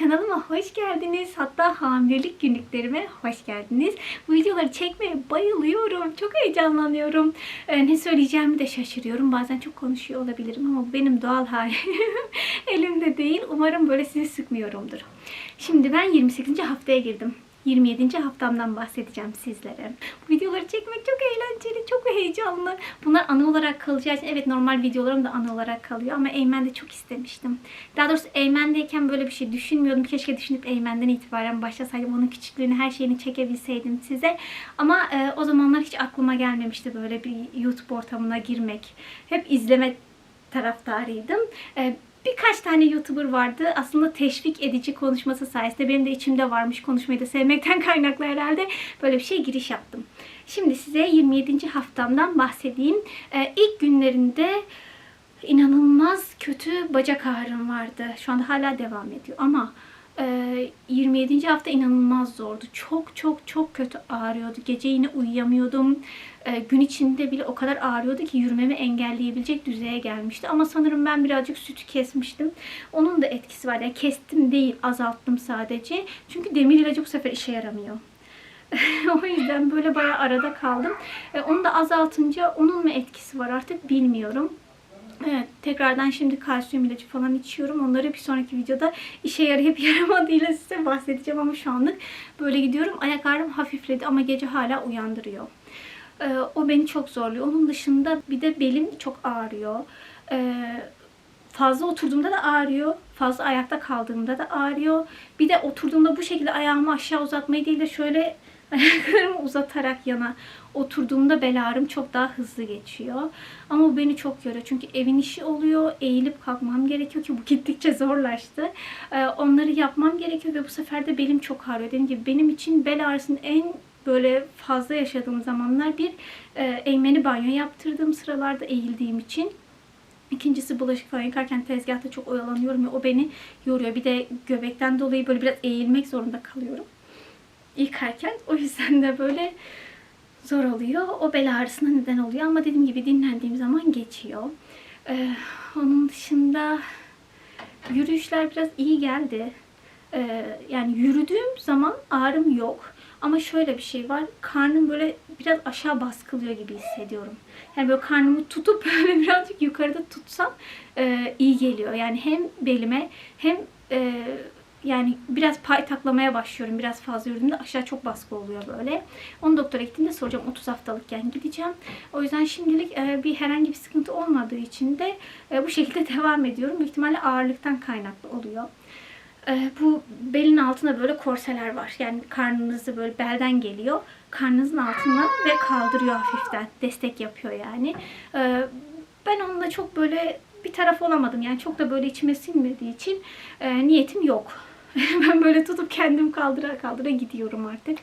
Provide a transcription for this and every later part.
Kanalıma hoş geldiniz. Hatta hamilelik günlüklerime hoş geldiniz. Bu videoları çekmeye bayılıyorum. Çok heyecanlanıyorum. Ee, ne söyleyeceğimi de şaşırıyorum. Bazen çok konuşuyor olabilirim ama bu benim doğal halim. Elimde değil. Umarım böyle sizi sıkmıyorumdur. Şimdi ben 28. haftaya girdim. 27. haftamdan bahsedeceğim sizlere. Bu videoları çekmek çok eğlenceli, çok heyecanlı. Bunlar anı olarak kalacağı için evet normal videolarım da anı olarak kalıyor ama Eymen'de çok istemiştim. Daha doğrusu Eymen'deyken böyle bir şey düşünmüyordum. Keşke düşünüp Eymen'den itibaren başlasaydım. Onun küçüklüğünü, her şeyini çekebilseydim size. Ama e, o zamanlar hiç aklıma gelmemişti böyle bir YouTube ortamına girmek. Hep izleme taraftarıydım. E, birkaç tane YouTuber vardı. Aslında teşvik edici konuşması sayesinde benim de içimde varmış konuşmayı da sevmekten kaynaklı herhalde böyle bir şey giriş yaptım. Şimdi size 27. haftamdan bahsedeyim. Ee, ilk günlerinde inanılmaz kötü bacak ağrım vardı. Şu anda hala devam ediyor ama 27. hafta inanılmaz zordu. Çok çok çok kötü ağrıyordu. Gece yine uyuyamıyordum. E, gün içinde bile o kadar ağrıyordu ki yürümemi engelleyebilecek düzeye gelmişti. Ama sanırım ben birazcık sütü kesmiştim. Onun da etkisi var. Yani kestim değil, azalttım sadece. Çünkü demir ilacı bu sefer işe yaramıyor. o yüzden böyle bayağı arada kaldım. E, onu da azaltınca onun mu etkisi var artık bilmiyorum. Evet, tekrardan şimdi kalsiyum ilacı falan içiyorum. Onları bir sonraki videoda işe yarayıp yaramadığıyla size bahsedeceğim ama şu anlık böyle gidiyorum. Ayak ağrım hafifledi ama gece hala uyandırıyor. Ee, o beni çok zorluyor. Onun dışında bir de belim çok ağrıyor. Ee, fazla oturduğumda da ağrıyor. Fazla ayakta kaldığımda da ağrıyor. Bir de oturduğumda bu şekilde ayağımı aşağı uzatmayı değil de şöyle ayaklarımı uzatarak yana oturduğumda bel ağrım çok daha hızlı geçiyor. Ama bu beni çok yoruyor. Çünkü evin işi oluyor. Eğilip kalkmam gerekiyor ki bu gittikçe zorlaştı. Ee, onları yapmam gerekiyor ve bu sefer de belim çok ağrıyor. Dediğim gibi benim için bel ağrısının en böyle fazla yaşadığım zamanlar bir e, eğmeni banyo yaptırdığım sıralarda eğildiğim için. İkincisi bulaşık falan yıkarken tezgahta çok oyalanıyorum ve o beni yoruyor. Bir de göbekten dolayı böyle biraz eğilmek zorunda kalıyorum yıkarken. O yüzden de böyle zor oluyor. O bel ağrısına neden oluyor ama dediğim gibi dinlendiğim zaman geçiyor. Ee, onun dışında yürüyüşler biraz iyi geldi. Ee, yani yürüdüğüm zaman ağrım yok. Ama şöyle bir şey var. Karnım böyle biraz aşağı baskılıyor gibi hissediyorum. Yani böyle karnımı tutup böyle birazcık yukarıda tutsam e, iyi geliyor. Yani hem belime hem e, yani biraz pay taklamaya başlıyorum. Biraz fazla yürüdüğümde aşağı çok baskı oluyor böyle. Onu doktora gittiğimde soracağım. 30 haftalıkken gideceğim. O yüzden şimdilik e, bir herhangi bir sıkıntı olmadığı için de e, bu şekilde devam ediyorum. Büyük ihtimalle ağırlıktan kaynaklı oluyor. E, bu belin altında böyle korseler var. Yani karnınızı böyle belden geliyor. Karnınızın altına ve kaldırıyor hafiften. Destek yapıyor yani. Ben onunla çok böyle bir taraf olamadım. Yani çok da böyle içime sinmediği için e, niyetim yok. ben böyle tutup kendim kaldıra kaldıra gidiyorum artık.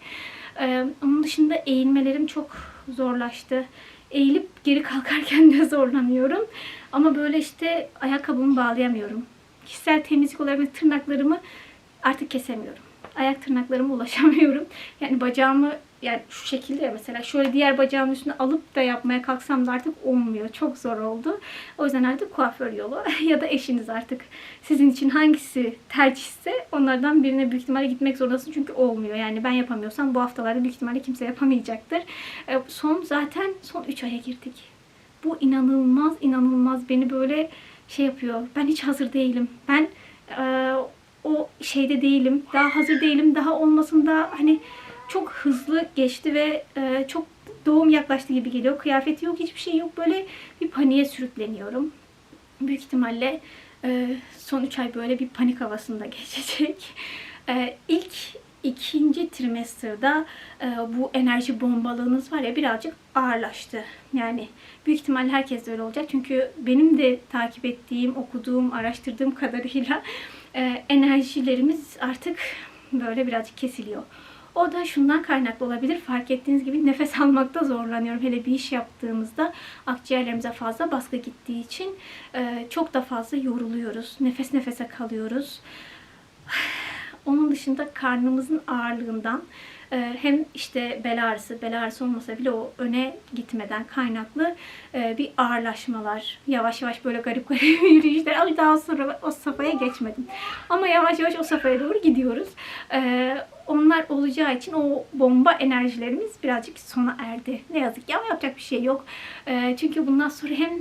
Ee, onun dışında eğilmelerim çok zorlaştı. Eğilip geri kalkarken de zorlanıyorum. Ama böyle işte ayakkabımı bağlayamıyorum. Kişisel temizlik olarak tırnaklarımı artık kesemiyorum. Ayak tırnaklarıma ulaşamıyorum. Yani bacağımı yani şu şekilde mesela şöyle diğer bacağımın üstüne alıp da yapmaya kalksam da artık olmuyor. Çok zor oldu. O yüzden artık kuaför yolu ya da eşiniz artık sizin için hangisi tercihse onlardan birine büyük ihtimalle gitmek zorundasın çünkü olmuyor. Yani ben yapamıyorsam bu haftalarda büyük ihtimalle kimse yapamayacaktır. E, son zaten son 3 aya girdik. Bu inanılmaz inanılmaz beni böyle şey yapıyor. Ben hiç hazır değilim. Ben e, o şeyde değilim. Daha hazır değilim. Daha olmasında hani çok hızlı geçti ve e, çok doğum yaklaştı gibi geliyor. Kıyafeti yok, hiçbir şey yok. Böyle bir paniğe sürükleniyorum. Büyük ihtimalle e, son 3 ay böyle bir panik havasında geçecek. E, ilk ikinci trimesterda e, bu enerji bombalığınız var ya birazcık ağırlaştı. Yani büyük ihtimalle herkes de öyle olacak. Çünkü benim de takip ettiğim, okuduğum, araştırdığım kadarıyla e, enerjilerimiz artık böyle birazcık kesiliyor. O da şundan kaynaklı olabilir. Fark ettiğiniz gibi nefes almakta zorlanıyorum. Hele bir iş yaptığımızda akciğerlerimize fazla baskı gittiği için e, çok da fazla yoruluyoruz. Nefes nefese kalıyoruz. Onun dışında karnımızın ağırlığından hem işte bel ağrısı, bel ağrısı olmasa bile o öne gitmeden kaynaklı e, bir ağırlaşmalar. Yavaş yavaş böyle garip garip yürüyüşler. Ay daha sonra o safhaya geçmedim. Ama yavaş yavaş o safhaya doğru gidiyoruz. E, onlar olacağı için o bomba enerjilerimiz birazcık sona erdi. Ne yazık ki ama yapacak bir şey yok. E, çünkü bundan sonra hem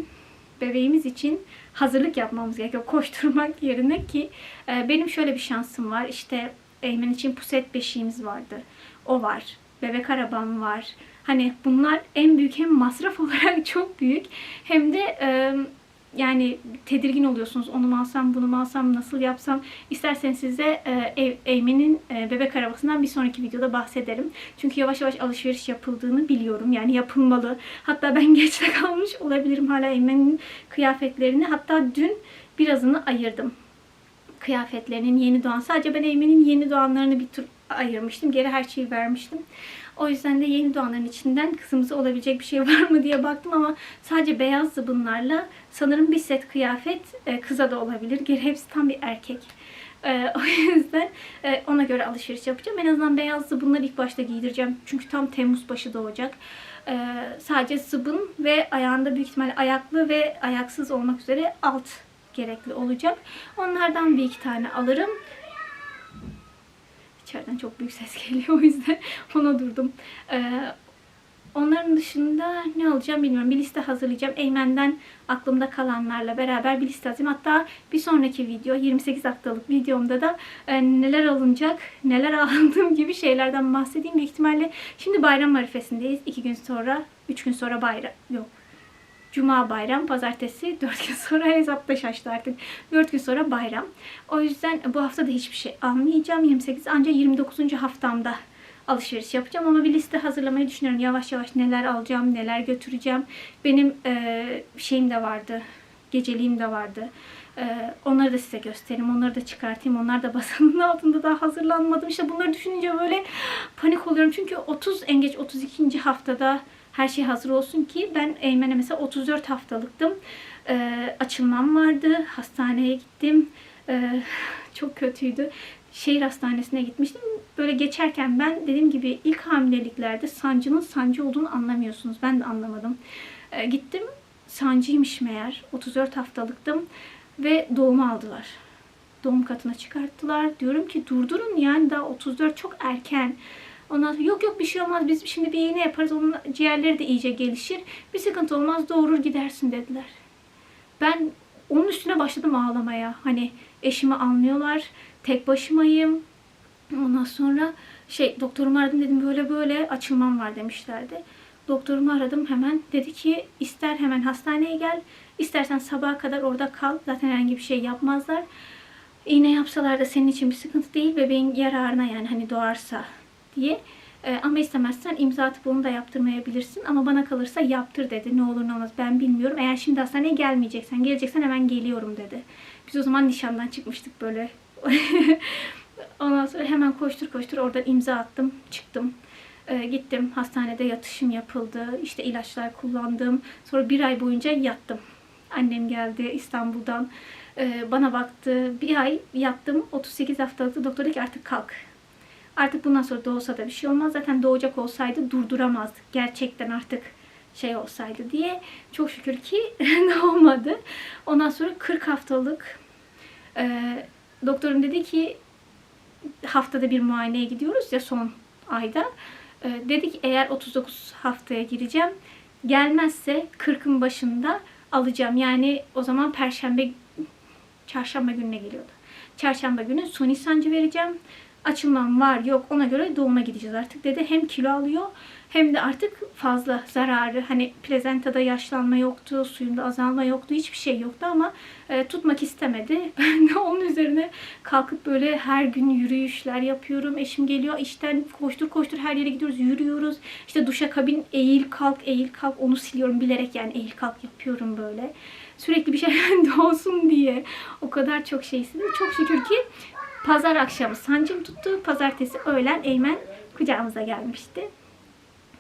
bebeğimiz için hazırlık yapmamız gerekiyor. Koşturmak yerine ki e, benim şöyle bir şansım var. İşte Eymen için puset beşiğimiz vardı. O var. Bebek arabam var. Hani bunlar en büyük hem masraf olarak çok büyük hem de e, yani tedirgin oluyorsunuz. Onu mu alsam, bunu mu alsam, nasıl yapsam. İsterseniz size e, Eymen'in e, bebek arabasından bir sonraki videoda bahsederim. Çünkü yavaş yavaş alışveriş yapıldığını biliyorum. Yani yapılmalı. Hatta ben geç de kalmış olabilirim hala Eymen'in kıyafetlerini. Hatta dün birazını ayırdım. Kıyafetlerinin yeni doğan. Sadece ben Eymen'in yeni doğanlarını bir tur ayırmıştım. Geri her şeyi vermiştim. O yüzden de yeni doğanların içinden kızımıza olabilecek bir şey var mı diye baktım ama sadece beyaz zıbınlarla sanırım bir set kıyafet e, kıza da olabilir. Geri hepsi tam bir erkek. E, o yüzden e, ona göre alışveriş yapacağım. En azından beyaz zıbınları ilk başta giydireceğim. Çünkü tam Temmuz başı doğacak. Sadece zıbın ve ayağında büyük ihtimalle ayaklı ve ayaksız olmak üzere alt gerekli olacak. Onlardan bir iki tane alırım. İçeriden çok büyük ses geliyor o yüzden ona durdum. Ee, onların dışında ne alacağım bilmiyorum. Bir liste hazırlayacağım. Eymen'den aklımda kalanlarla beraber bir liste hazırlayayım. Hatta bir sonraki video 28 haftalık videomda da e, neler alınacak, neler aldığım gibi şeylerden bahsedeyim. Büyük ihtimalle şimdi bayram marifesindeyiz. 2 gün sonra, 3 gün sonra bayram. Yok. Cuma bayram, pazartesi 4 gün sonra hesapta şaştı artık. 4 gün sonra bayram. O yüzden bu hafta da hiçbir şey almayacağım. 28 ancak 29. haftamda alışveriş yapacağım ama bir liste hazırlamayı düşünüyorum. Yavaş yavaş neler alacağım, neler götüreceğim. Benim e, şeyim de vardı. Geceliğim de vardı. E, onları da size göstereyim. Onları da çıkartayım. Onlar da basanın altında daha hazırlanmadım. İşte bunları düşününce böyle panik oluyorum. Çünkü 30 en geç 32. haftada her şey hazır olsun ki ben Eymen'e mesela 34 haftalıktım. Ee, açılmam vardı. Hastaneye gittim. Ee, çok kötüydü. Şehir hastanesine gitmiştim. Böyle geçerken ben dediğim gibi ilk hamileliklerde sancının sancı olduğunu anlamıyorsunuz. Ben de anlamadım. Ee, gittim. Sancıymış meğer. 34 haftalıktım. Ve doğumu aldılar. Doğum katına çıkarttılar. Diyorum ki durdurun yani daha 34 çok erken. Ondan sonra yok yok bir şey olmaz biz şimdi bir iğne yaparız onun ciğerleri de iyice gelişir. Bir sıkıntı olmaz doğurur gidersin dediler. Ben onun üstüne başladım ağlamaya. Hani eşimi anlıyorlar. Tek başımayım. Ondan sonra şey doktorumu aradım dedim böyle böyle açılmam var demişlerdi. Doktorumu aradım hemen. Dedi ki ister hemen hastaneye gel. istersen sabaha kadar orada kal. Zaten herhangi bir şey yapmazlar. İğne yapsalar da senin için bir sıkıntı değil. Bebeğin yararına yani hani doğarsa diye. E, ama istemezsen imza atıp onu da yaptırmayabilirsin. Ama bana kalırsa yaptır dedi. Ne olur ne olmaz ben bilmiyorum. Eğer şimdi hastaneye gelmeyeceksen, geleceksen hemen geliyorum dedi. Biz o zaman nişandan çıkmıştık böyle. Ondan sonra hemen koştur koştur oradan imza attım, çıktım. E, gittim hastanede yatışım yapıldı. İşte ilaçlar kullandım. Sonra bir ay boyunca yattım. Annem geldi İstanbul'dan. E, bana baktı. Bir ay yattım. 38 haftalıkta doktor dedi ki artık kalk. Artık bundan sonra doğsa da bir şey olmaz. Zaten doğacak olsaydı durduramazdık. Gerçekten artık şey olsaydı diye. Çok şükür ki doğmadı. Ondan sonra 40 haftalık e, doktorum dedi ki haftada bir muayeneye gidiyoruz ya son ayda. E, dedi ki eğer 39 haftaya gireceğim gelmezse 40'ın başında alacağım. Yani o zaman perşembe çarşamba gününe geliyordu. Çarşamba günü suni sancı vereceğim açılmam var yok ona göre doğuma gideceğiz artık dedi. Hem kilo alıyor hem de artık fazla zararı hani plazentada yaşlanma yoktu, suyunda azalma yoktu, hiçbir şey yoktu ama e, tutmak istemedi. Ben de onun üzerine kalkıp böyle her gün yürüyüşler yapıyorum. Eşim geliyor işten koştur koştur her yere gidiyoruz, yürüyoruz. İşte duşa kabin eğil kalk eğil kalk onu siliyorum bilerek yani eğil kalk yapıyorum böyle. Sürekli bir şey doğsun diye o kadar çok şey istedim. Çok şükür ki Pazar akşamı sancım tuttu. Pazartesi öğlen Eymen kucağımıza gelmişti.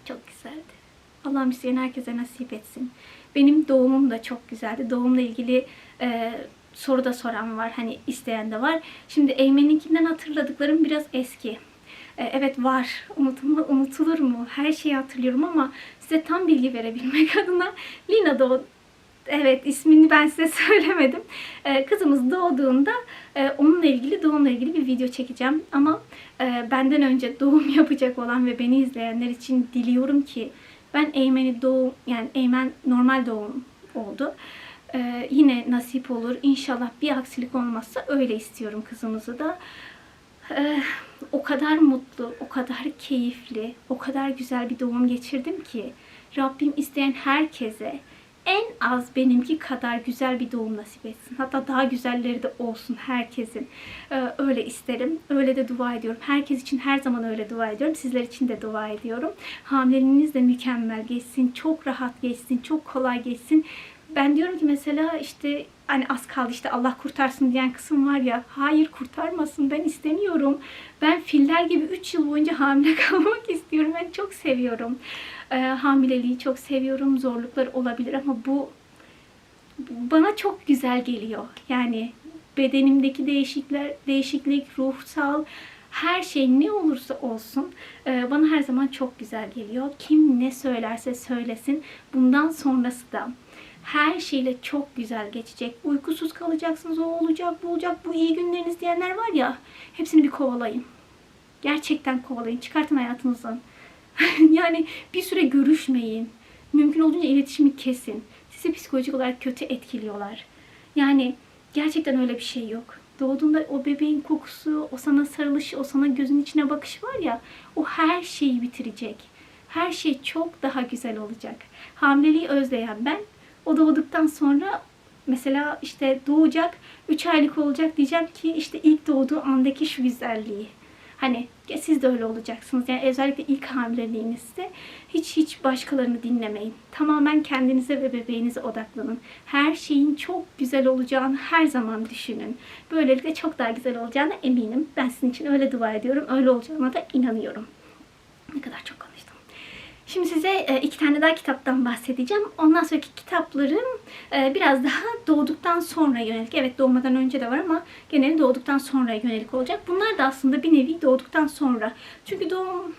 Çok güzeldi. Allah'ım isteyen herkese nasip etsin. Benim doğumum da çok güzeldi. Doğumla ilgili e, soru da soran var. Hani isteyen de var. Şimdi Eymen'inkinden hatırladıklarım biraz eski. E, Evet var. Unutulma, unutulur mu? Her şeyi hatırlıyorum ama size tam bilgi verebilmek adına Lina da Evet ismini ben size söylemedim. Ee, kızımız doğduğunda e, onunla ilgili doğumla ilgili bir video çekeceğim. Ama e, benden önce doğum yapacak olan ve beni izleyenler için diliyorum ki ben Eymen'i doğum yani Eymen normal doğum oldu. Ee, yine nasip olur. İnşallah bir aksilik olmazsa öyle istiyorum kızımızı da. Ee, o kadar mutlu, o kadar keyifli, o kadar güzel bir doğum geçirdim ki Rabbim isteyen herkese en az benimki kadar güzel bir doğum nasip etsin. Hatta daha güzelleri de olsun herkesin. Ee, öyle isterim. Öyle de dua ediyorum. Herkes için her zaman öyle dua ediyorum. Sizler için de dua ediyorum. Hamileliğiniz de mükemmel geçsin. Çok rahat geçsin. Çok kolay geçsin. Ben diyorum ki mesela işte hani az kaldı işte Allah kurtarsın diyen kısım var ya. Hayır kurtarmasın ben istemiyorum. Ben filler gibi 3 yıl boyunca hamile kalmak istiyorum. Ben çok seviyorum. Ee, hamileliği çok seviyorum. Zorluklar olabilir ama bu bana çok güzel geliyor. Yani bedenimdeki değişiklikler, değişiklik, ruhsal her şey ne olursa olsun e, bana her zaman çok güzel geliyor. Kim ne söylerse söylesin bundan sonrası da her şeyle çok güzel geçecek. Uykusuz kalacaksınız, o olacak, bu olacak, bu iyi günleriniz diyenler var ya hepsini bir kovalayın. Gerçekten kovalayın. Çıkartın hayatınızdan. yani bir süre görüşmeyin. Mümkün olduğunca iletişimi kesin. Sizi psikolojik olarak kötü etkiliyorlar. Yani gerçekten öyle bir şey yok. Doğduğunda o bebeğin kokusu, o sana sarılışı, o sana gözün içine bakışı var ya, o her şeyi bitirecek. Her şey çok daha güzel olacak. Hamileliği özleyen ben, o doğduktan sonra mesela işte doğacak, 3 aylık olacak diyeceğim ki işte ilk doğduğu andaki şu güzelliği. Hani siz de öyle olacaksınız. Yani özellikle ilk hamileliğinizde hiç hiç başkalarını dinlemeyin. Tamamen kendinize ve bebeğinize odaklanın. Her şeyin çok güzel olacağını her zaman düşünün. Böylelikle çok daha güzel olacağına eminim. Ben sizin için öyle dua ediyorum. Öyle olacağına da inanıyorum. Ne kadar çok konuştum. Şimdi size e, iki tane daha kitaptan bahsedeceğim. Ondan sonraki kitaplarım e, biraz daha doğduktan sonra yönelik. Evet doğmadan önce de var ama geneli doğduktan sonra yönelik olacak. Bunlar da aslında bir nevi doğduktan sonra. Çünkü doğum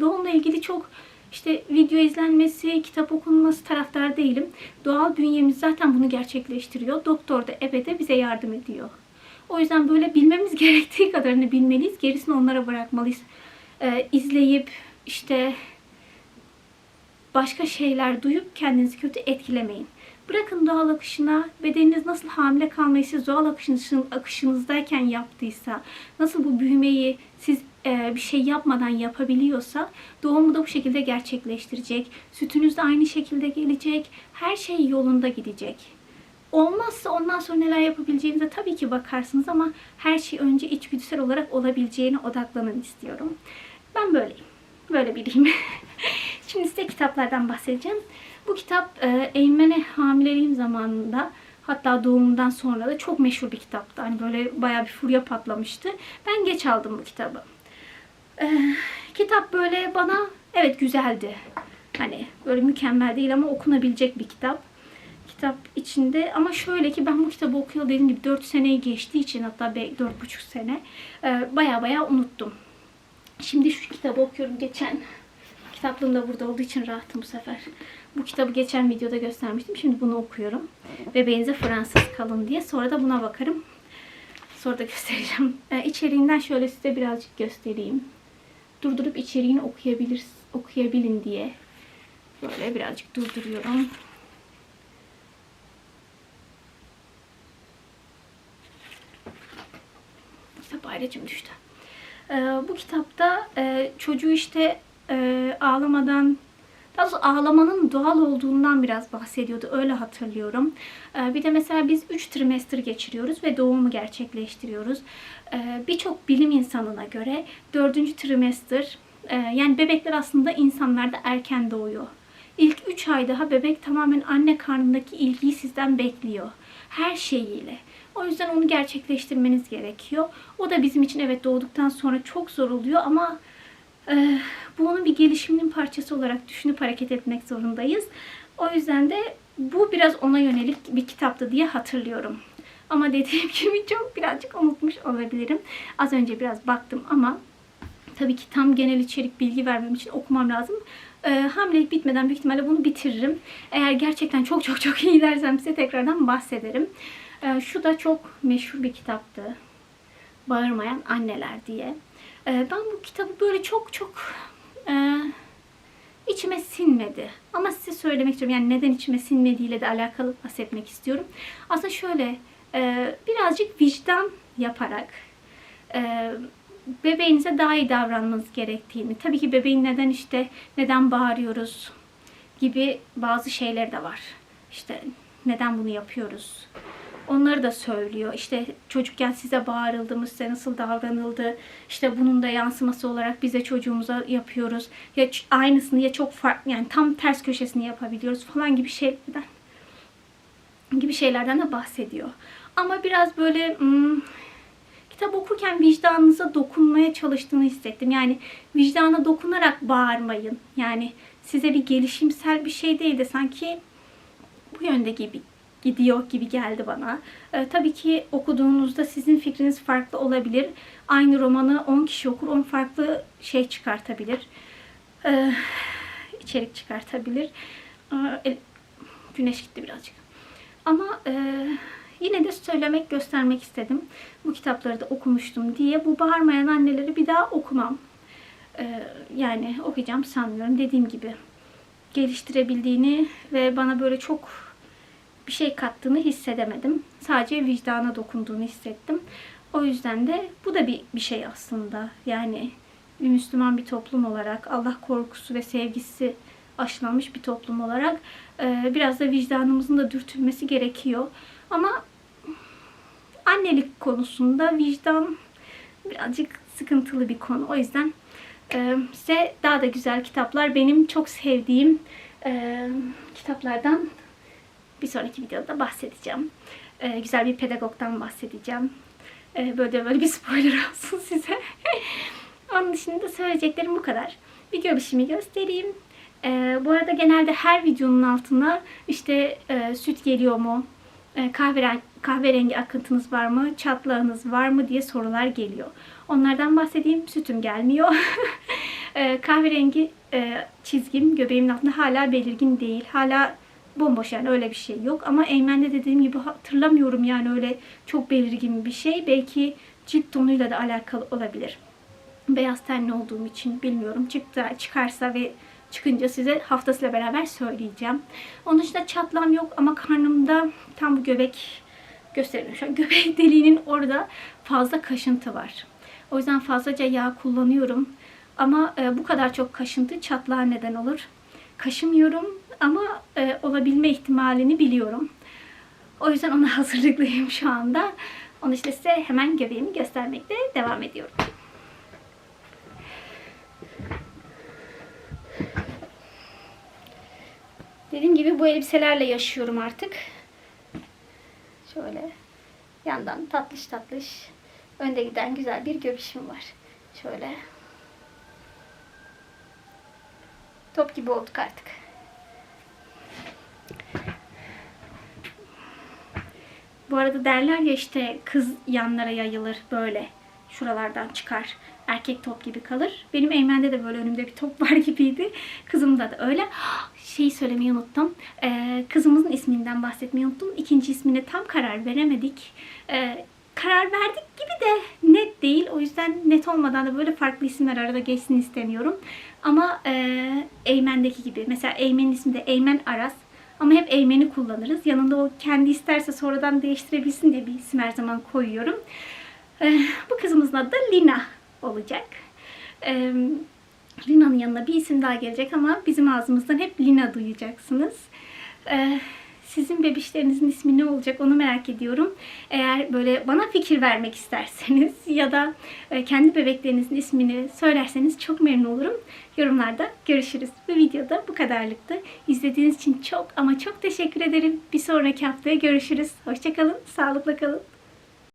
doğumla ilgili çok işte video izlenmesi, kitap okunması taraftar değilim. Doğal bünyemiz zaten bunu gerçekleştiriyor. Doktor da ebe de bize yardım ediyor. O yüzden böyle bilmemiz gerektiği kadarını bilmeliyiz. Gerisini onlara bırakmalıyız. Ee, izleyip işte başka şeyler duyup kendinizi kötü etkilemeyin. Bırakın doğal akışına, bedeniniz nasıl hamile kalmayı siz doğal akışın, akışınızdayken yaptıysa, nasıl bu büyümeyi siz e, bir şey yapmadan yapabiliyorsa doğumu da bu şekilde gerçekleştirecek. Sütünüz de aynı şekilde gelecek. Her şey yolunda gidecek. Olmazsa ondan sonra neler yapabileceğinize tabii ki bakarsınız ama her şey önce içgüdüsel olarak olabileceğine odaklanın istiyorum. Ben böyleyim. Böyle biriyim. Şimdi size kitaplardan bahsedeceğim. Bu kitap e, Eymen'e hamileliğim zamanında hatta doğumundan sonra da çok meşhur bir kitaptı. Hani böyle bayağı bir furya patlamıştı. Ben geç aldım bu kitabı. E, kitap böyle bana evet güzeldi. Hani böyle mükemmel değil ama okunabilecek bir kitap. Kitap içinde ama şöyle ki ben bu kitabı okuyalı dediğim gibi 4 seneyi geçtiği için hatta 4,5 sene e, baya baya unuttum. Şimdi şu kitabı okuyorum geçen Kitaplığım da burada olduğu için rahatım bu sefer. Bu kitabı geçen videoda göstermiştim. Şimdi bunu okuyorum. Bebeğinize Fransız kalın diye. Sonra da buna bakarım. Sonra da göstereceğim. Ee, içeriğinden şöyle size birazcık göstereyim. Durdurup içeriğini okuyabilir, okuyabilin diye. Böyle birazcık durduruyorum. Kitap ayrıcım düştü. Ee, bu kitapta e, çocuğu işte e, ağlamadan daha doğrusu ağlamanın doğal olduğundan biraz bahsediyordu. Öyle hatırlıyorum. E, bir de mesela biz 3 trimester geçiriyoruz ve doğumu gerçekleştiriyoruz. E, Birçok bilim insanına göre 4. trimester e, yani bebekler aslında insanlarda erken doğuyor. İlk 3 ay daha bebek tamamen anne karnındaki ilgiyi sizden bekliyor. Her şeyiyle. O yüzden onu gerçekleştirmeniz gerekiyor. O da bizim için evet doğduktan sonra çok zor oluyor ama ee, bu onun bir gelişiminin parçası olarak düşünüp hareket etmek zorundayız. O yüzden de bu biraz ona yönelik bir kitaptı diye hatırlıyorum. Ama dediğim gibi çok birazcık unutmuş olabilirim. Az önce biraz baktım ama tabii ki tam genel içerik bilgi vermem için okumam lazım. Ee, hamilelik bitmeden büyük ihtimalle bunu bitiririm. Eğer gerçekten çok çok çok iyi dersem size tekrardan bahsederim. Ee, şu da çok meşhur bir kitaptı. Bağırmayan Anneler diye. Ee, ben bu kitabı böyle çok çok e, içime sinmedi. Ama size söylemek istiyorum. Yani neden içime sinmediğiyle de alakalı bahsetmek istiyorum. Aslında şöyle e, birazcık vicdan yaparak e, bebeğinize daha iyi davranmanız gerektiğini, tabii ki bebeğin neden işte neden bağırıyoruz gibi bazı şeyler de var. İşte neden bunu yapıyoruz? Onları da söylüyor. İşte çocukken size bağırıldı size nasıl davranıldı? İşte bunun da yansıması olarak bize çocuğumuza yapıyoruz. Ya aynısını ya çok farklı yani tam ters köşesini yapabiliyoruz falan gibi şeylerden gibi şeylerden de bahsediyor. Ama biraz böyle hmm, kitap okurken vicdanınıza dokunmaya çalıştığını hissettim. Yani vicdana dokunarak bağırmayın. Yani size bir gelişimsel bir şey değil de sanki bu yönde gibi gidiyor gibi geldi bana. Ee, tabii ki okuduğunuzda sizin fikriniz farklı olabilir. Aynı romanı 10 kişi okur, 10 farklı şey çıkartabilir. Ee, içerik çıkartabilir. El- güneş gitti birazcık. Ama e, yine de söylemek, göstermek istedim. Bu kitapları da okumuştum diye. Bu bağırmayan anneleri bir daha okumam. Ee, yani okuyacağım sanmıyorum. Dediğim gibi geliştirebildiğini ve bana böyle çok bir şey kattığını hissedemedim. Sadece vicdana dokunduğunu hissettim. O yüzden de bu da bir, bir şey aslında. Yani bir Müslüman bir toplum olarak Allah korkusu ve sevgisi aşılanmış bir toplum olarak e, biraz da vicdanımızın da dürtülmesi gerekiyor. Ama annelik konusunda vicdan birazcık sıkıntılı bir konu. O yüzden e, size daha da güzel kitaplar benim çok sevdiğim e, kitaplardan bir sonraki videoda bahsedeceğim. E, güzel bir pedagogdan bahsedeceğim. E, böyle böyle bir spoiler olsun size. Onun dışında söyleyeceklerim bu kadar. Bir göbüşümü göstereyim. E, bu arada genelde her videonun altına işte e, süt geliyor mu, e, kahverengi, kahverengi akıntınız var mı, çatlağınız var mı diye sorular geliyor. Onlardan bahsedeyim. Sütüm gelmiyor. e, kahverengi e, çizgim göbeğimin altında hala belirgin değil. Hala bomboş yani öyle bir şey yok. Ama Eymen'de dediğim gibi hatırlamıyorum yani öyle çok belirgin bir şey. Belki cilt tonuyla da alakalı olabilir. Beyaz tenli olduğum için bilmiyorum. Çıktı, çıkarsa ve çıkınca size haftasıyla beraber söyleyeceğim. Onun dışında çatlam yok ama karnımda tam bu göbek gösteriyorum şu an. Göbek deliğinin orada fazla kaşıntı var. O yüzden fazlaca yağ kullanıyorum. Ama e, bu kadar çok kaşıntı çatlağa neden olur. Kaşımıyorum ama e, olabilme ihtimalini biliyorum. O yüzden ona hazırlıklıyım şu anda. Onu işte size hemen göbeğimi göstermekte devam ediyorum. Dediğim gibi bu elbiselerle yaşıyorum artık. Şöyle yandan tatlış tatlış önde giden güzel bir göbüşüm var. Şöyle. Top gibi olduk artık. Bu arada derler ya işte kız yanlara yayılır böyle. Şuralardan çıkar. Erkek top gibi kalır. Benim Eymen'de de böyle önümde bir top var gibiydi. Kızımda da öyle. Şeyi söylemeyi unuttum. Ee, kızımızın isminden bahsetmeyi unuttum. İkinci ismine tam karar veremedik. Ee, karar verdik gibi de net değil. O yüzden net olmadan da böyle farklı isimler arada geçsin istemiyorum. Ama e, Eymen'deki gibi. Mesela Eymen'in ismi de Eymen Aras. Ama hep Eymen'i kullanırız. Yanında o kendi isterse sonradan değiştirebilsin diye bir isim her zaman koyuyorum. Ee, bu kızımızın adı da Lina olacak. Lina'nın yanına bir isim daha gelecek ama bizim ağzımızdan hep Lina duyacaksınız. Ee, sizin bebişlerinizin ismi ne olacak onu merak ediyorum. Eğer böyle bana fikir vermek isterseniz ya da e, kendi bebeklerinizin ismini söylerseniz çok memnun olurum. Yorumlarda görüşürüz. Bu videoda bu kadarlıktı. İzlediğiniz için çok ama çok teşekkür ederim. Bir sonraki haftaya görüşürüz. Hoşçakalın, sağlıkla kalın.